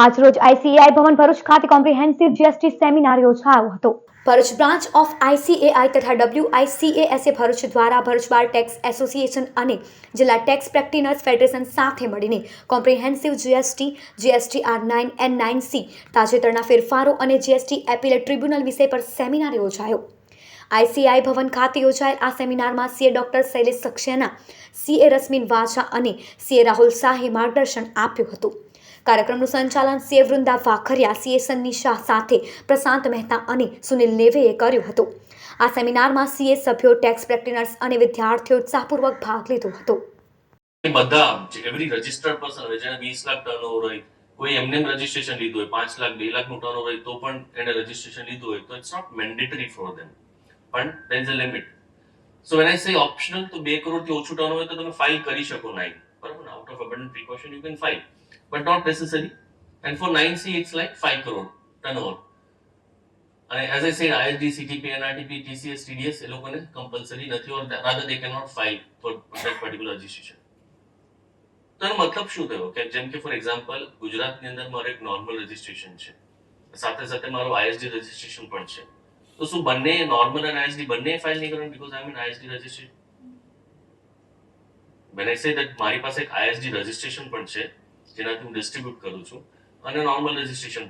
આજરોજ આઈસીએઆઈ ભવન ભરૂચ ખાતે comprehensive GST seminar યોજાયો હતો. ભરૂચ બ્રાન્ચ ઓફ આઈસીએઆઈ તથા ડબ્લ્યુઆઈસીએએસએ ભરૂચ દ્વારા ભરૂચ બાર ટેક્સ એસોસિએશન અને જિલ્લા ટેક્સ પ્રેક્ટિનર્સ ફેડરેશન સાથે મળીને comprehensive GST GST R nine, and nine C તાજેતરના ફેરફારો અને જીએસટી એપીલેટ ટ્રિબ્યુનલ વિષય પર સેમિનાર યોજાયો. આઈસીઆઈ ભવન ખાતે યોજાયેલ આ સેમિનારમાં CA doctor Shailesh Saxena CA Rasmin Vachha અને સીએ રાહુલ શાહે માર્ગદર્શન આપ્યું હતું. કાર્યક્રમનું સંચાલન સીએ વૃંદા વાખરિયા, સીએ સન્ની શાહ સાથે પ્રશાંત મહેતા અને સુનિલ નેવેએ કર્યું હતું. આ સેમિનારમાં સીએ સભ્યો, ટેક્સ પ્રેક્ટિનર્સ અને વિદ્યાર્થીઓ ઉત્સાહપૂર્વક ભાગ લીધો હતો. બધા એવરી રજિસ્ટર્ડ પર્સન હોય જેને વીસ લાખ ટર્નઓવર હોય, કોઈ એમને રજીસ્ટ્રેશન લીધું હોય, પાંચ લાખ, બે લાખનું ટર્નઓવર હોય, તો પણ એને રજીસ્ટ્રેશન લીધું હોય, તો it's not mandatory for them પણ there is a limit so when I say optional તો બે કરોડથી ઓછું ટર્નઓવર હોય તો તમે ફાઇલ કરી શકો નહીં બરાબર out of abundant precaution you can file but not necessary. And four nine C it's like five crore And as I said, ISD, CTP, NRTP, TCS, TDS, એ લોકોને કમ્પલસરી નથી rather they can not file for that particular registration તો એનો મતલબ શું થયો કે જેમ કે ફોર એક્ઝામ્પલ ગુજરાતની અંદર મારું એક નોર્મલ રજીસ્ટ્રેશન છે સાથે સાથે મારું આઈએસડી રજીસ્ટ્રેશન પણ છે તો શું બંને નોર્મલ અને આઈએસડી બંને ફાઇલ નહીં કરવાનું because I mean ISD registration when I say that મારી પાસે એક આઈએસડી રજીસ્ટ્રેશન પણ છે, જેનાથી હું ડિસ્ટ્રીબ્યુટ કરું છું. અને નોર્મલ રજીસ્ટ્રેશન